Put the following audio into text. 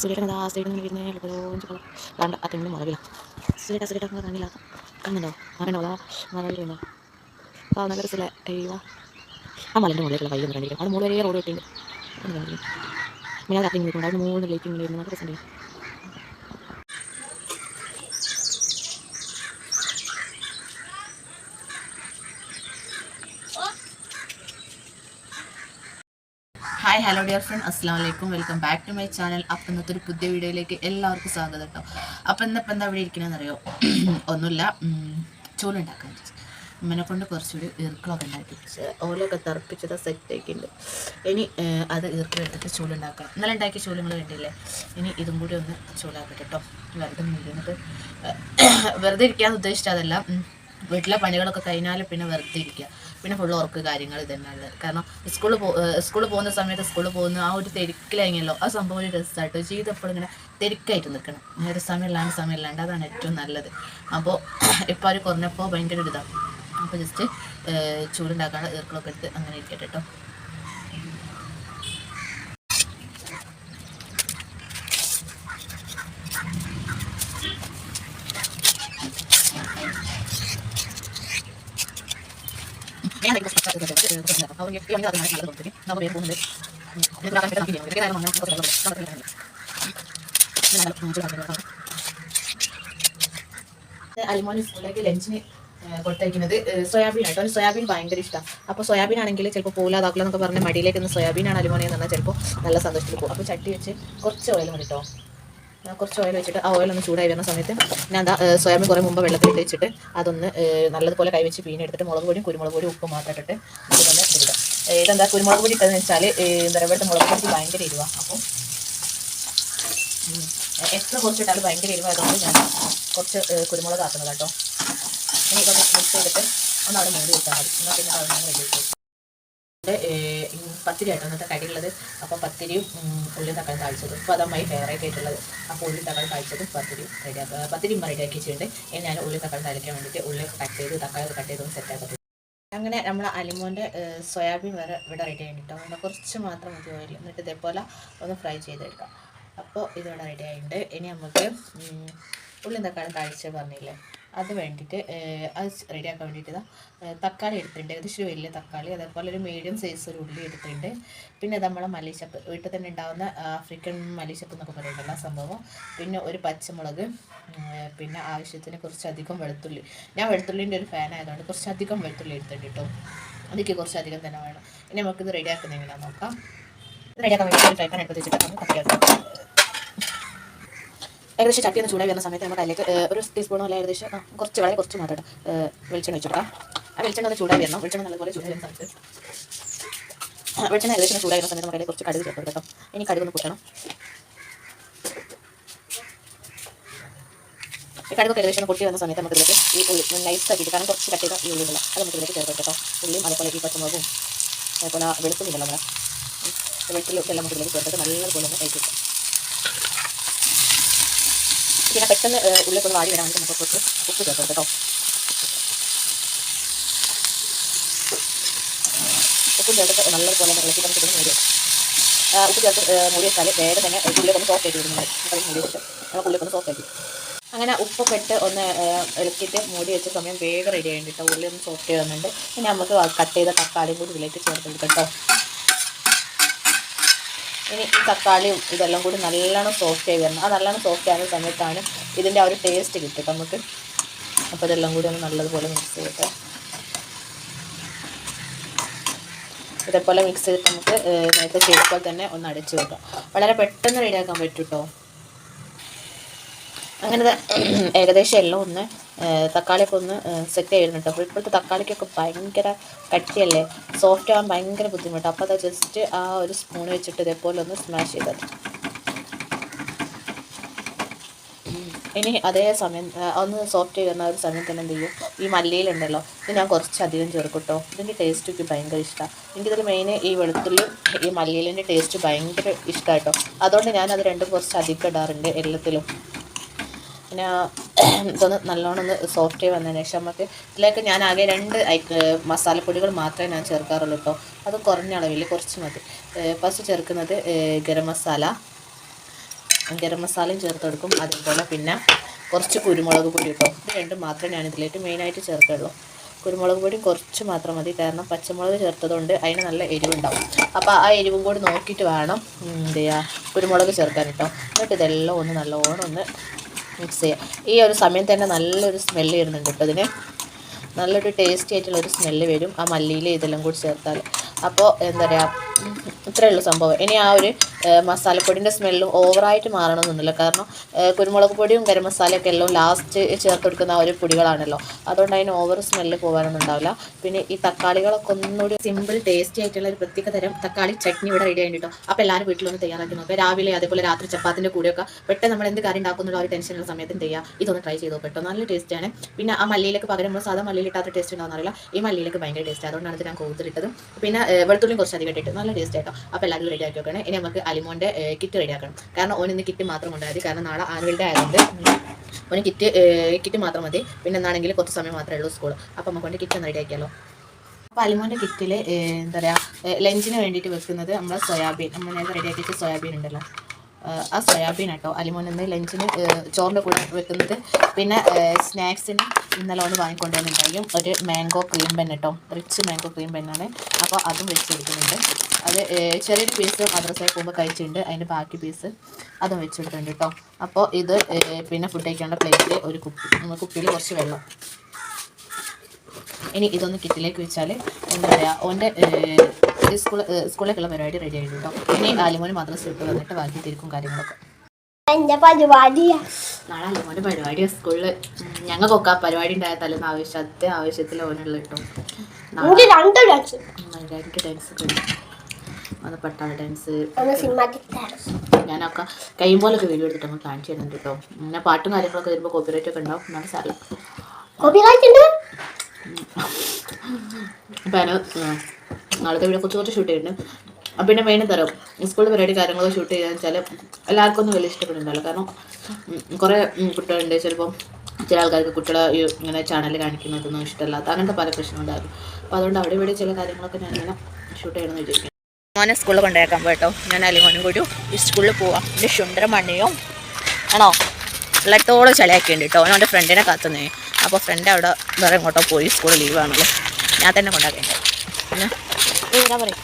സുരേട്ടൻ ആ സൈഡിൽ നിന്ന് വരുന്നേ എളുപ്പരോഞ്ച് കളർ കണ്ട തെങ്ങിന് മുളകില്ല സുരേട്ട സുരേട്ട കണ്ണില്ല കണ്ണുണ്ടോ അതാ മരണ്ടോ ആ നല്ല രസമില്ല അയ്യോ. ആ മലന്റെ മുകളിലുള്ള ഒന്ന് കണ്ടിരിക്കും അത് മുകളിൽ റോഡ് കിട്ടിയിട്ടുണ്ട് പിന്നെ അത് അത്രയും അതിന് മൂന്ന് ലൈറ്റ് ഇങ്ങനെ വരുന്നത് നല്ല ഹായ് ഹലോ ഡിയർ ഫ്രണ്ട് അസ്സാം വലൈക്കും welcome back to my channel അപ്പം ഇന്നത്തെ ഒരു പുതിയ വീഡിയോയിലേക്ക് എല്ലാവർക്കും സ്വാഗതം കേട്ടോ. അപ്പം ഇന്നിപ്പം എന്താ ഇവിടെ ഇരിക്കണമെന്നറിയോ ഒന്നുമില്ല. ചൂലുണ്ടാക്കാൻ അമ്മനെ കൊണ്ട് കുറച്ചുകൂടി ഈർക്കളൊക്കെ ഉണ്ടാക്കി ഓലൊക്കെ സെറ്റ് ആക്കിയിട്ടുണ്ട്. ഇനി അത് ഈർക്കിലെടുത്തിട്ട് ചൂലുണ്ടാക്കണം ഇന്നലെ ഉണ്ടാക്കിയ ചൂലുകൾ വേണ്ടിയില്ലേ? ഇനി ഇതും കൂടി ഒന്ന് ചൂടാക്കട്ടെ കേട്ടോ. വെറുതെ ഒന്നും വെറുതെ ഇരിക്കാൻ ഉദ്ദേശിച്ചതല്ല. വീട്ടിലെ പണികളൊക്കെ കഴിഞ്ഞാൽ പിന്നെ വെറുതെ ഇരിക്കുക പിന്നെ ഫുള്ള് ഉറക്ക് കാര്യങ്ങൾ ഇതന്നെ ഉള്ളത് കാരണം സ്കൂളിൽ പോ സ്കൂളിൽ പോകുന്ന സമയത്ത് സ്കൂളിൽ പോകുന്ന ആ ഒരു തിരക്കിലായിങ്ങല്ലോ. ആ സംഭവം ഒരു രസമായിട്ട് ജീവിതം എപ്പോഴും ഇങ്ങനെ തിരക്കായിട്ട് നിൽക്കണം നേരെ സമയമില്ലാണ്ട് സമയമില്ലാണ്ട് അതാണ് ഏറ്റവും നല്ലത്. അപ്പോൾ ഇപ്പോൾ അവർ കുറഞ്ഞപ്പോൾ ഭയങ്കര ഒരു ഇതാണ് അപ്പോൾ ജസ്റ്റ് ചൂടുണ്ടാക്കാനുള്ള ഈർക്കളൊക്കെ എടുത്ത് അങ്ങനെ ഇരിക്കട്ടെ കേട്ടോ അലിമോനി സ്കൂളിലേക്ക് ലഞ്ചിന് കൊടുത്തയക്കുന്നത് സോയാബീൻ ആട്ടോ സോയാബീൻ ഭയങ്കര ഇഷ്ടമാണ് അപ്പോൾ സോയാബീൻ ആണെങ്കിൽ ചിലപ്പോൾ പോലാതാക്കില്ല എന്നൊക്കെ പറഞ്ഞ് മടിയിലേക്ക് ഒന്ന് സോയാബീനാണ് അലിമോനി എന്ന് പറഞ്ഞാൽ ചിലപ്പോൾ നല്ല സന്തോഷത്തിൽ പോകും. അപ്പോൾ ചട്ടി വെച്ച് കുറച്ച് ഓയിൽ മതി കേട്ടോ. കുറച്ച് ഓയിൽ വെച്ചിട്ട് ആ ഓയിൽ ഒന്ന് ചൂടായി വരുന്ന സമയത്ത് ഞാൻ എന്താ സോയാബീൻ കുറേ മുമ്പ് വെള്ളത്തിൽ ഇട്ട് വെച്ചിട്ട് അതൊന്ന് നല്ലതുപോലെ കൈവച്ച് പീനെടുത്തിട്ട് മുളക് പൊടിയും കുരുമുളക് പൊടിയും ഉപ്പ് മാത്രം ഇട്ടിട്ട് ഇതൊന്ന് ഏഹ്, ഇതെന്താ കുരുമുളക് പൊടി ഇട്ടതെന്ന് വെച്ചാൽ എന്താ പറയുക മുളക് പൊടി ഭയങ്കര ഇരുവ അപ്പോൾ ഉം, എത്ര കുറച്ചിട്ടാലും ഭയങ്കര എരിവായതുകൊണ്ട് ഞാൻ കുറച്ച് കുരുമുളക് ആക്കുന്നത് കേട്ടോ ഇനി ഇതൊക്കെ മിക്സ് ചെയ്തിട്ട് ഒന്ന് മൂടി വെച്ചാൽ മതി. എന്നാൽ പിന്നെ അവിടെ റെഡി ആയിട്ട് പത്തിരി ആയിട്ടോ അന്നത്തെ കടിയുള്ളത്. അപ്പോൾ പത്തിരിയും ഉള്ളി തക്കാളി താഴ്ച്ചതും അപ്പോൾ അതമ്മായി ഫേവറേറ്റ് ആയിട്ടുള്ളത്. അപ്പോൾ ഉള്ളി തക്കാളി താഴ്ച്ചതും പത്തിരിയും റെഡിയാക്കുക പത്തിരിയും റെഡിയാക്കി വെച്ചിട്ടുണ്ട് ഞാൻ ഉള്ളി തക്കാളി താളിക്കാൻ വേണ്ടിയിട്ട് ഉള്ളി കട്ട് ചെയ്ത് തക്കാളി കട്ട് ചെയ്ത് സെറ്റ് ആക്കട്ടെ. അങ്ങനെ നമ്മൾ അലിമോന്റെ സോയാബീൻ വരെ ഇവിടെ റെഡി ആയിട്ടോ അങ്ങനെ കുറച്ച് മാത്രം മതി ഓയിൽ എന്നിട്ട് ഇതേപോലെ ഒന്ന് ഫ്രൈ ചെയ്തെടുക്കാം. അപ്പോൾ ഇതിവിടെ റെഡി ആയിട്ടുണ്ട്. ഇനി നമുക്ക് ഉള്ളി തക്കാളി താഴ്ച പറഞ്ഞില്ലേ? അത് വേണ്ടിയിട്ട് അത് റെഡിയാക്കാൻ വേണ്ടിയിട്ട് തക്കാളി എടുത്തിട്ടുണ്ട്. ഏകദേശം ഒരു വലിയ തക്കാളി അതേപോലെ ഒരു മീഡിയം സൈസ് ഒരു ഉള്ളി എടുത്തിട്ടുണ്ട്. പിന്നെ നമ്മളെ മല്ലിച്ചപ്പ് വീട്ടിൽ തന്നെ ഉണ്ടാകുന്ന ആഫ്രിക്കൻ മല്ലിച്ചപ്പ് എന്നൊക്കെ പറയുന്നുണ്ടല്ലോ ആ സംഭവം. പിന്നെ ഒരു പച്ചമുളക് പിന്നെ ആവശ്യത്തിന് കുറച്ചധികം വെളുത്തുള്ളി. ഞാൻ വെളുത്തുള്ളിന്റെ ഒരു ഫാൻ ആയതുകൊണ്ട് കുറച്ചധികം വെളുത്തുള്ളി എടുത്തിട്ടുണ്ട് കേട്ടോ. അതൊക്കെ കുറച്ചധികം തന്നെ വേണം. ഇനി നമുക്കിത് റെഡി എങ്ങനെയാണെന്ന് നോക്കാം. റെഡിയാക്കാൻ വേണ്ടി ഒരു ഫ്രൈ പാൻ വെച്ചിട്ട് നമുക്ക് ഏകദേശം ചട്ടി ഒന്ന് ചൂടായി വരുന്ന സമയത്ത് നമുക്ക് അതിലേക്ക് ഒരു ടീസ്പൂണോ അല്ലെങ്കിൽ ഏകദേശം? കുറച്ച് വളരെ കുറച്ച് മാത്രം വെളിച്ചെണ്ണ വെച്ചെടുക്കാം ആ വെളിച്ചെണ്ണ ഒന്ന് ചൂടായി വരണം. വെളിച്ചെണ്ണ നല്ലപോലെ ചൂടായി വരുന്ന സമയത്ത്. വെളിച്ചെണ്ണ ഏകദേശം ചൂടായി വരുന്ന സമയത്ത് അതിലേക്ക് കുറച്ച് കടുക് ചേർത്ത് കേട്ടോ ഇനി കടുക് ഒന്ന് പൊട്ടണം. കടുകൊക്കെ ഏകദേശം പൊട്ടി വന്ന സമയത്ത് നമുക്ക് ഇതിലേക്ക് ഈ ഉള്ളി നൈസ് ആക്കിയിട്ട് കാരണം കുറച്ച് കട്ട് ചെയ്ത ഈ ഉള്ളികളാണ് അത് നമുക്ക് ഇതിലേക്ക് ചേർത്ത് കേട്ടോ. ഉള്ളിയും അതേപോലെ ഈ പച്ചമുളകും അതേപോലെ ആ വെളുത്തുള്ളി ഉണ്ടല്ലോ നമ്മുടെ വെളുത്തുള്ളി എല്ലാം നമുക്ക് ഇതിലേക്ക് ചേർത്തിട്ട് നല്ലതുപോലെ ഒന്ന് കഴിച്ചു പിന്നെ പെട്ടെന്ന് ഉള്ളിലേക്ക് വാടി വേണ്ടി നമുക്ക് കുറച്ച് ഉപ്പ് ചേർക്കും കേട്ടോ. ഉപ്പ് ചേർത്തിട്ട് നല്ലതുപോലെ ഇളക്കി നമുക്ക് മൂടി ഉപ്പ് ചേർത്ത് മൂടി വെച്ചാൽ വേഗം തന്നെ ഉള്ളിലേക്ക് ഒന്ന് സോഫ്റ്റ് ആയിട്ട് വരുന്നുണ്ട്. നമുക്ക് മൂടി വെച്ചിട്ട് നമുക്ക് ഉള്ളിലേക്ക് ഒന്ന് സോഫ്റ്റ് ആക്കി അങ്ങനെ ഉപ്പൊക്കെ ഇട്ട് ഒന്ന് ഇളക്കിയിട്ട് മൂടി വെച്ച സമയം വേഗം റെഡി ആയിട്ട് ഉള്ളി ഒന്ന് സോഫ്റ്റ് ചെയ്യുന്നുണ്ട് പിന്നെ നമുക്ക് കട്ട് ചെയ്ത തക്കാളി കൂടി ഇതിലേക്ക് ചേർത്ത് കേട്ടോ. ഇനി ഈ തക്കാളിയും ഇതെല്ലാം കൂടി നല്ലോണം സോഫ്റ്റ് ആയി വരണം. ആ നല്ലോണം സോഫ്റ്റ് ആകുന്ന സമയത്താണ് ഇതിന്റെ ആ ഒരു ടേസ്റ്റ് കിട്ടും നമുക്ക്. അപ്പോൾ ഇതെല്ലാം കൂടി ഒന്ന് നല്ലതുപോലെ മിക്സ് ചെയ്തിട്ട് ഇതേപോലെ മിക്സ് ചെയ്തിട്ട് നമുക്ക് നേരത്തെ ചെയ്തപ്പോൾ തന്നെ ഒന്ന് അടച്ചു വെക്കാം. വളരെ പെട്ടെന്ന് റെഡിയാക്കാൻ പറ്റും കേട്ടോ അങ്ങനെ ഏകദേശം എല്ലാം ഒന്ന് തക്കാളിയൊക്കെ ഒന്ന് സെറ്റ് ചെയ്യുന്നുണ്ട് അപ്പോൾ ഇപ്പോഴത്തെ തക്കാളിക്കൊക്കെ ഭയങ്കര കട്ടിയല്ലേ? സോഫ്റ്റ് ആവാൻ ഭയങ്കര ബുദ്ധിമുട്ടാണ് അപ്പോൾ അത് ജസ്റ്റ് ആ ഒരു സ്പൂൺ വെച്ചിട്ട് ഇതേപോലെ ഒന്ന് സ്മാഷ് ചെയ്തത്. ഇനി അതേ സമയം ഒന്ന് സോഫ്റ്റ് ചെയ്യുന്ന ഒരു സമയം തന്നെ എന്ത് ചെയ്യും? ഈ മല്ലിയിലുണ്ടല്ലോ ഇത് ഞാൻ കുറച്ചധികം ചേർക്കട്ടോ കേട്ടോ ഇതിന്റെ ടേസ്റ്റ് എനിക്ക് ഭയങ്കര ഇഷ്ടമാണ് എനിക്കിതിൽ മെയിൻ ഈ വെളുത്തുള്ളിയും ഈ മല്ലിയിലിന്റെ ടേസ്റ്റ് ഭയങ്കര ഇഷ്ടമായിട്ടോ അതുകൊണ്ട് അതുകൊണ്ട് അത് രണ്ടും കുറച്ച് അധികം ഇടാറുണ്ട് എല്ലാത്തിലും. പിന്നെ ഇതൊന്ന് നല്ലോണം ഒന്ന് സോഫ്റ്റ് വന്നതിന് ശേഷം നമുക്ക് ഇതിലേക്ക് ഞാൻ ആകെ രണ്ട് മസാലപ്പൊടികൾ മാത്രമേ ഞാൻ ചേർക്കാറുള്ളൂ കേട്ടോ അത് കുറഞ്ഞ അളവിൽ കുറച്ച് മതി. ഫസ്റ്റ് ചേർക്കുന്നത് ഗരം മസാല. ഗരം മസാലയും ചേർത്ത് കൊടുക്കും. അതുപോലെ പിന്നെ കുറച്ച് കുരുമുളക് പൊടി കേട്ടോ ഇത് രണ്ടും മാത്രമേ ഞാൻ ഇതിലേക്ക് മെയിനായിട്ട് ചേർക്കുള്ളൂ കുരുമുളക് പൊടി കുറച്ച് മാത്രം മതി. കാരണം പച്ചമുളക് ചേർത്തതുകൊണ്ട് അതിന് നല്ല എരിവുണ്ടാവും. അപ്പോൾ ആ എരിവും കൂടി നോക്കിയിട്ട് വേണം എന്ത് ചെയ്യുക കുരുമുളക് ചേർക്കാൻ കേട്ടോ എന്നിട്ട് ഇതെല്ലാം ഒന്ന് നല്ലോണം ഒന്ന് മിക്സ് ചെയ്യുക ഈ ഒരു സമയം തന്നെ നല്ലൊരു സ്മെല്ല് വരുന്നുണ്ട് കേട്ടോ ഇതിന് നല്ലൊരു ടേസ്റ്റി ആയിട്ടുള്ള ഒരു സ്മെല്ല് വരും. ആ മല്ലിയിൽ ഇതെല്ലാം കൂടി ചേർത്താൽ അപ്പോൾ എന്താ പറയുക ഇത്രയുള്ള സംഭവം. ഇനി ആ ഒരു മസാലപ്പൊടിന്റെ സ്മെല്ലും ഓവറായിട്ട് മാറണമെന്നൊന്നുമില്ല. കാരണം കുരുമുളക് പൊടിയും ഗരം മസാലയൊക്കെ എല്ലാം ലാസ്റ്റ് ചേർത്ത് കൊടുക്കുന്ന ഒരു പൊടികളാണല്ലോ. അതുകൊണ്ട് അതിന് ഓവർ സ്മെല്ല് പോകാനൊന്നും ഉണ്ടാവില്ല. പിന്നെ ഈ തക്കാളികളൊക്കെ ഒന്നുകൂടി സിമ്പിൾ ടേസ്റ്റി ആയിട്ടുള്ള ഒരു പ്രത്യേക തരം തക്കാളി ചട്നി ഇവിടെ റെഡി ആയിട്ടോ അപ്പോൾ എല്ലാവരും വീട്ടിലൊന്ന് തയ്യാറാക്കി നോക്കുക രാവിലെ അതേപോലെ രാത്രി ചപ്പാത്തിന്റെ കൂടെയൊക്കെ പെട്ടെന്ന് നമ്മൾ എന്ത് കാര്യം ഉണ്ടാക്കുന്നുള്ള ഒരു ടെൻഷനുള്ള സമയത്ത് ചെയ്യുക ഇതൊന്ന് ട്രൈ ചെയ്തോ പെട്ടോ നല്ല ടേസ്റ്റാണ് പിന്നെ ആ മല്ലിയിലേക്ക് പകരം നമ്മൾ സാധാ മല്ലിയിൽ ഇട്ടാത്ത ടേസ്റ്റ് ഉണ്ടാകുന്നറിയില്ല ഈ മല്ലിയിലേക്ക് ഭയങ്കര ടേസ്റ്റ് അതുകൊണ്ടാണ് ഇത് ഞാൻ കൂടുതലിട്ടത് പിന്നെ വെളുത്തുള്ളിയും കുറച്ച് അധികം ഇട്ടിട്ട് നല്ല ടേസ്റ്റ് ആയിട്ടോ അപ്പോൾ എല്ലാവരും റെഡി ആക്കി വെക്കണേ ഇനി നമുക്ക് അലിമോന്റെ കിറ്റ് റെഡി ആക്കണം. കാരണം ഓൻ ഇന്ന് കിറ്റ് മാത്രം ഉണ്ടായത് കാരണം നാളെ ആനുവൽ ഡേ ആയതുകൊണ്ട് ഓന് കിറ്റ് കിറ്റ് മാത്രം മതി. പിന്നെ എന്നാണെങ്കിൽ കുറച്ച് സമയം മാത്രമേ ഉള്ളൂ സ്കൂൾ അപ്പോൾ നമുക്ക് കിറ്റ് ഒന്ന് റെഡി ആക്കിയാലോ? അപ്പോൾ അലിമോന്റെ കിറ്റിൽ എന്താ പറയുക ലഞ്ചിന് വേണ്ടിയിട്ട് വെക്കുന്നത് നമ്മളെ സോയാബീൻ നമ്മൾ നേരത്തെ റെഡിയാക്കിയിട്ട് സോയാബീൻ ഉണ്ടല്ലോ. ആ സോയാബീൻ കേട്ടോ ലഞ്ചിന് ചോറിന്റെ കൂടെ വെക്കുന്നത്. പിന്നെ സ്നാക്സിന് ഇന്നലെ ഒന്ന് വാങ്ങിക്കൊണ്ടുവന്നിട്ടുണ്ടായും. ഒരു മാംഗോ ക്രീം പെൻ കേട്ടോ റിച്ച് മാംഗോ ക്രീം പെന്നാണ് അപ്പോൾ അതും വെച്ച് കൊടുക്കുന്നുണ്ട് അത് ചെറിയൊരു പീസ് മദ്രസയിൽ പോകുമ്പോൾ കഴിച്ചിട്ടുണ്ട്. അതിന്റെ ബാക്കി പീസ് അതും വെച്ച് കൊടുക്കുന്നുണ്ട് കേട്ടോ അപ്പോൾ ഇത് പിന്നെ ഫുഡ് കഴിക്കേണ്ട പ്ലേറ്റിൽ ഒരു കുപ്പി. കുപ്പിയിൽ കുറച്ച് വെള്ളം. ഇനി ഇതൊന്ന് കിറ്റിലേക്ക് വെച്ചാൽ എന്താ പറയുക ഓന്റെ സ്കൂൾ സ്കൂളിലേക്കുള്ള പരിപാടി റെഡി ആയിട്ട് ഇനി ആലിമോന് മാത്രം സ്ലിപ്പ് വന്നിട്ട് ബാക്കി തിരിക്കും കാര്യങ്ങളൊക്കെ. എന്റെ പരിപാടിയാ നാളെ അലിമോന്റെ പരിപാടി സ്കൂളിൽ ഞങ്ങൾക്കൊക്കെ ആ പരിപാടി ഉണ്ടായ തലേന്ന് ആവശ്യത്തെ ആവശ്യത്തിൽ ഓനുള്ള കിട്ടും രണ്ട് ഡാൻസ് എനിക്ക് ഡാൻസ് പട്ടാള ഡാൻസ് ഞാനൊക്കെ കഴിയുമ്പോഴൊക്കെ വീഡിയോ എടുത്തിട്ട് നമ്മൾ ചെയ്യുന്നുണ്ട് കേട്ടോ പിന്നെ പാട്ടും കാര്യങ്ങളൊക്കെ വരുമ്പോൾ കോപ്പിറൈറ്റ് ഒക്കെ ഉണ്ടാവും. എന്നാലും സാറില്ല കോപ്പിറൈറ്റ് ഉണ്ട്? നാളത്തെ വീഡിയോ കുറച്ച് കുറച്ച് ഷൂട്ട് ചെയ്യുന്നുണ്ട് പിന്നെ മെയിൻ തരാം സ്കൂളിൽ പരിപാടി കാര്യങ്ങളൊക്കെ ഷൂട്ട് ചെയ്യാന്ന് വെച്ചാൽ എല്ലാവർക്കും ഒന്നും വലിയ ഇഷ്ടപ്പെടുന്നുണ്ടല്ലോ കാരണം കുറേ കുട്ടികളുണ്ട്. ചിലപ്പം ചില ആൾക്കാർക്ക് കുട്ടികളെ ഇങ്ങനെ ചാനൽ കാണിക്കുന്നതൊന്നും ഇഷ്ടമല്ലാത്ത അങ്ങനത്തെ പല പ്രശ്നമുണ്ടായിരുന്നു അപ്പോൾ അതുകൊണ്ട് അവിടെ ഇവിടെ ചില കാര്യങ്ങളൊക്കെ ഞാൻ ഇങ്ങനെ ഷൂട്ട് ചെയ്യണമെന്ന് വിചാരിക്കും മോനെ സ്കൂളിൽ കൊണ്ടുപോയേക്കാൻ പോയിട്ടോ ഞാൻ അലിമോനും കൂടി സ്കൂളിൽ പോവാം. എന്റെ ശുണ്ടര മണ്ണിയും ആണോ? വെള്ളത്തോളം ചളിയാക്കിയുണ്ട് കേട്ടോ. അവൻ അവന്റെ ഫ്രണ്ടിനെ കാത്തുന്നേ അപ്പോൾ ഫ്രണ്ട് അവിടെ വേറെ ഇങ്ങോട്ടോ പോയി സ്കൂളിൽ ലീവാണല്ലോ ഞാൻ തന്നെ കൊണ്ടാക്കേണ്ടത് പിന്നെ? എന്താ പറയും